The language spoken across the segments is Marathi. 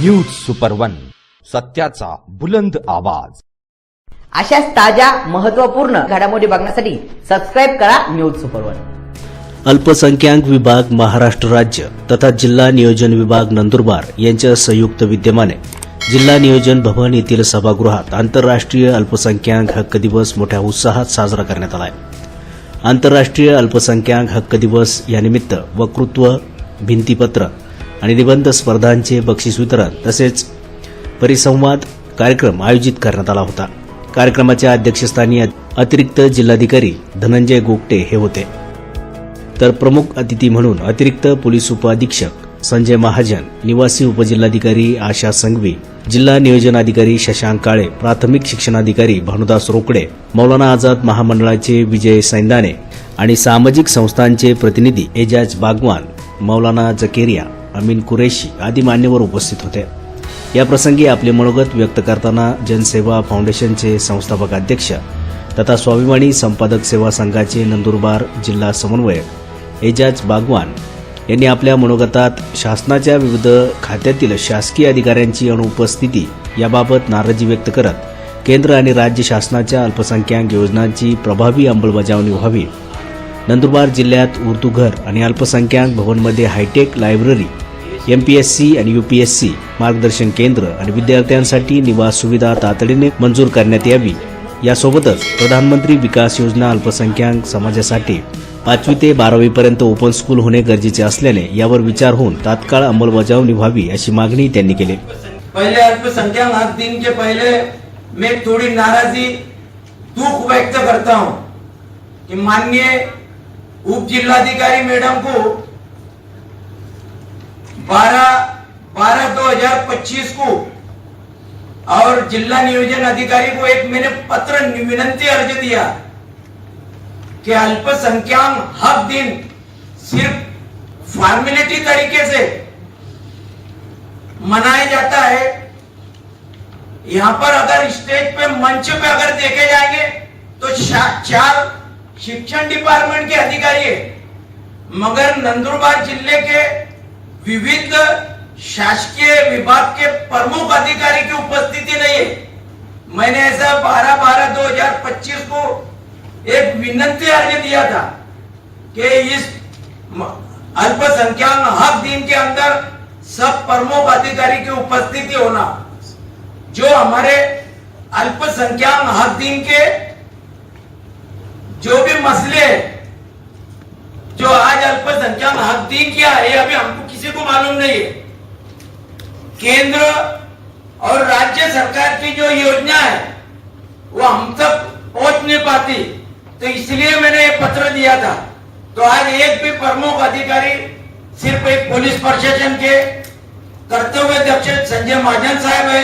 न्यूज सुपर वन सत्याचा बुलंद आवाज. अशाच ताज्या महत्त्वपूर्ण घडामोडी बघण्यासाठी सबस्क्राईब करा न्यूज सुपर वन अल्पसंख्याक विभाग महाराष्ट्र राज्य तथा जिल्हा नियोजन विभाग नंदुरबार यांच्या संयुक्त विद्यमाने जिल्हा नियोजन भवन येथील सभागृहात आंतरराष्ट्रीय अल्पसंख्याक हक्क दिवस मोठ्या उत्साहात साजरा करण्यात आला आहे आंतरराष्ट्रीय अल्पसंख्याक हक्क दिवस यानिमित्त वक्तृत्व भिंतीपत्र आणि निबंध स्पर्धांचे बक्षीस वितरण तसेच परिसंवाद कार्यक्रम आयोजित करण्यात आला होता. कार्यक्रमाच्या अध्यक्षस्थानी अतिरिक्त जिल्हाधिकारी धनंजय गोगटे हे होते. तर प्रमुख अतिथी म्हणून अतिरिक्त पोलीस उपअधीक्षक संजय महाजन निवासी उपजिल्हाधिकारी आशा संघवी जिल्हा नियोजन अधिकारी शशांक काळे प्राथमिक शिक्षणाधिकारी भानुदास रोकडे मौलाना आझाद महामंडळाचे विजय सैंदाने आणि सामाजिक संस्थांचे प्रतिनिधी एजाज बागवान मौलाना जकेरिया अमीन कुरेशी आदी मान्यवर उपस्थित होते. या प्रसंगी आपले मनोगत व्यक्त करताना जनसेवा फाउंडेशनचे संस्थापक अध्यक्ष तथा स्वाभिमानी संपादक सेवा संघाचे नंदुरबार जिल्हा समन्वयक एजाज बागवान यांनी आपल्या मनोगतात शासनाच्या विविध खात्यातील शासकीय अधिकाऱ्यांची अनुपस्थिती याबाबत नाराजी व्यक्त करत केंद्र आणि राज्य शासनाच्या अल्पसंख्याक योजनांची प्रभावी अंमलबजावणी व्हावी. नंदुरबार जिल्ह्यात उर्दू घर आणि अल्पसंख्याक भवनमध्ये हायटेक लायब्ररी एमपीएससी आणि युपीएससी मार्गदर्शन केंद्र आणि विद्यार्थ्यांसाठी निवास सुविधा तातडीने मंजूर करण्यात यावी. यासोबतच प्रधानमंत्री विकास योजना अल्पसंख्याक समाजासाठी पाचवी ते बारावी पर्यंत ओपन स्कूल होणे गरजेचे असल्याने यावर विचार होऊन तात्काळ अंमलबजावणी व्हावी अशी मागणी त्यांनी केली. पहिले अल्पसंख्याक हक दिन के पहले मैं थोड़ी नाराजी दुख व्यक्त करता. हूं कि माननीय उप जिलाधिकारी मैडम को 12 12 2025 को और जिला नियोजन अधिकारी को एक मैंने पत्र विनंती अर्ज़ दिया कि अल्पसंख्यक हक दिन सिर्फ़ फॉर्मेलिटी तरीके से मनाया जाता है। यहाँ पर अगर स्टेज पे मंच पे अगर देखे जाएँगे तो चार शिक्षण डिपार्टमेंट के अधिकारी है, मगर नंदुरबार ज़िले के विविध शासकीय विभाग के प्रमुख अधिकारी की उपस्थिति नहीं है। मैंने ऐसा 12 बारह 2025 को एक विनंती अर्ज़ दिया था कि इस अल्पसंख्यक हक दिन के अंदर सब प्रमुख अधिकारी की उपस्थिति होना, जो हमारे अल्पसंख्यक हक दिन के जो भी मसले जो आज अल्पसंख्यक हक दिन किया है अभी हमको किसी को मालूम नहीं है। केंद्र और राज्य सरकार की जो योजना है, वो हम तक पहुँच नहीं पाती। तो इसलिए मैंने ये पत्र दिया था। तो आज एक भी प्रमुख अधिकारी सिर्फ़ एक पुलिस प्रशासन के कर्तव्य अध्यक्ष संजय महाजन साहब है,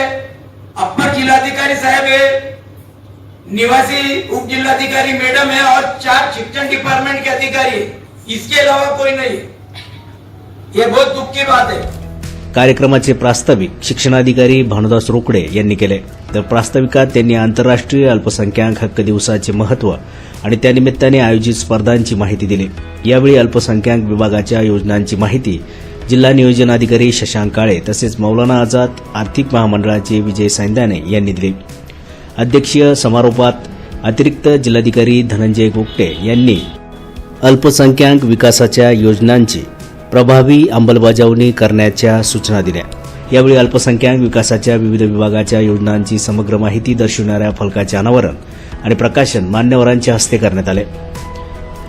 अपर जिलाधिकारी साहब है, निवासी उप जिलाधिकारी मैडम है और चार शिक्षण डिपार्टमेंट के अधिकारी इसके अलावा कोई नहीं है। ये बहुत दुःख की बात आहे कार्यक्रमाचे प्रास्ताविक शिक्षणाधिकारी भानुदास रोकडे यांनी केले. तर प्रास्ताविकात त्यांनी आंतरराष्ट्रीय अल्पसंख्याक हक्क दिवसाचे महत्त्व आणि त्यानिमित्ताने आयोजित स्पर्धांची माहिती दिली. यावेळी अल्पसंख्याक विभागाच्या योजनांची माहिती जिल्हा नियोजन अधिकारी शशांक काळे तसेच मौलाना आझाद आर्थिक महामंडळाचे विजय सैंदाने यांनी दिली. अध्यक्षीय समारोपात अतिरिक्त जिल्हाधिकारी धनंजय गोगटे यांनी अल्पसंख्याक विकासाच्या योजनांची प्रभावी अंमलबजावणी करण्याच्या सूचना दिल्या. यावेळी अल्पसंख्याक विकासाच्या विविध विभागाच्या योजनांची समग्र माहिती दर्शवणाऱ्या फलकाचे अनावरण आणि प्रकाशन मान्यवरांच्या हस्ते करण्यात आले.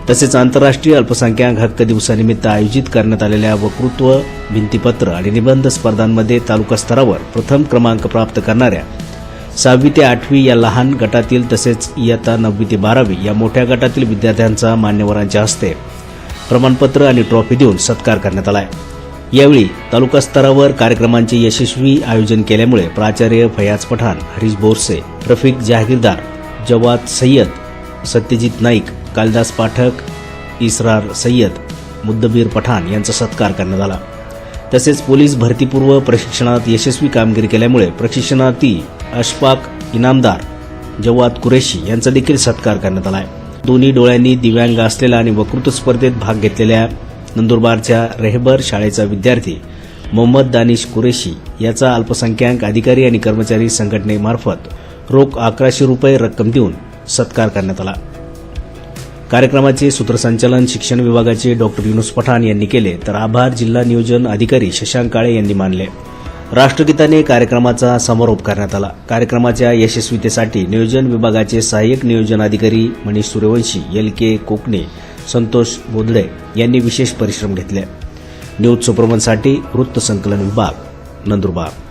तसेच आंतरराष्ट्रीय अल्पसंख्याक हक्क दिवसानिमित्त आयोजित करण्यात आलेल्या वक्तृत्व भिंतीपत्र आणि निबंध स्पर्धांमध्ये तालुका स्तरावर प्रथम क्रमांक प्राप्त करणाऱ्या सहावी ते आठवी या लहान गटातील तसेच इयत्ता नववी ते बारावी या मोठ्या गटातील विद्यार्थ्यांचा मान्यवरांच्या हस्ते प्रमाणपत्र आणि ट्रॉफी देऊन सत्कार करण्यात आला यावेळी तालुका स्तरावर कार्यक्रमांचे यशस्वी आयोजन केल्यामुळे प्राचार्य फयाज पठाण हरीश बोरसे रफिक जहागीरदार जवाद सय्यद सत्यजित नाईक कालिदास पाठक इसरार सय्यद मुद्दबीर पठाण यांचा सत्कार करण्यात आला. तसेच पोलीस भरतीपूर्व प्रशिक्षणात यशस्वी कामगिरी केल्यामुळे प्रशिक्षणार्थी अशफाक इनामदार जवाद कुरेशी यांचा देखील सत्कार करण्यात आला आहे दोन्ही डोळ्यांनी दिव्यांग असलेला आणि वक्तृत्व स्पर्धेत भाग घेतलेल्या नंदुरबारच्या रेहबर शाळेचा विद्यार्थी मोहम्मद दानिश कुरेशी याचा अल्पसंख्याक अधिकारी आणि कर्मचारी संघटनेमार्फत रोख अकराशे रुपये रक्कम देऊन सत्कार करण्यात आला. कार्यक्रमाचे सूत्रसंचालन शिक्षण विभागाचे डॉक्टर युनुस पठाण यांनी केले तर आभार जिल्हा नियोजन अधिकारी शशांक काळे यांनी मानले. राष्ट्रगीताने कार्यक्रमाचा समारोप करण्यात आला. कार्यक्रमाच्या यशस्वीतेसाठी नियोजन विभागाचे सहाय्यक नियोजन अधिकारी मनीष सूर्यवंशी एल के कोकणे संतोष बोधडे यांनी विशेष परिश्रम घेतले. न्यूज सुप्रमनसाठी वृत्तसंकलन विभाग नंदुरबार.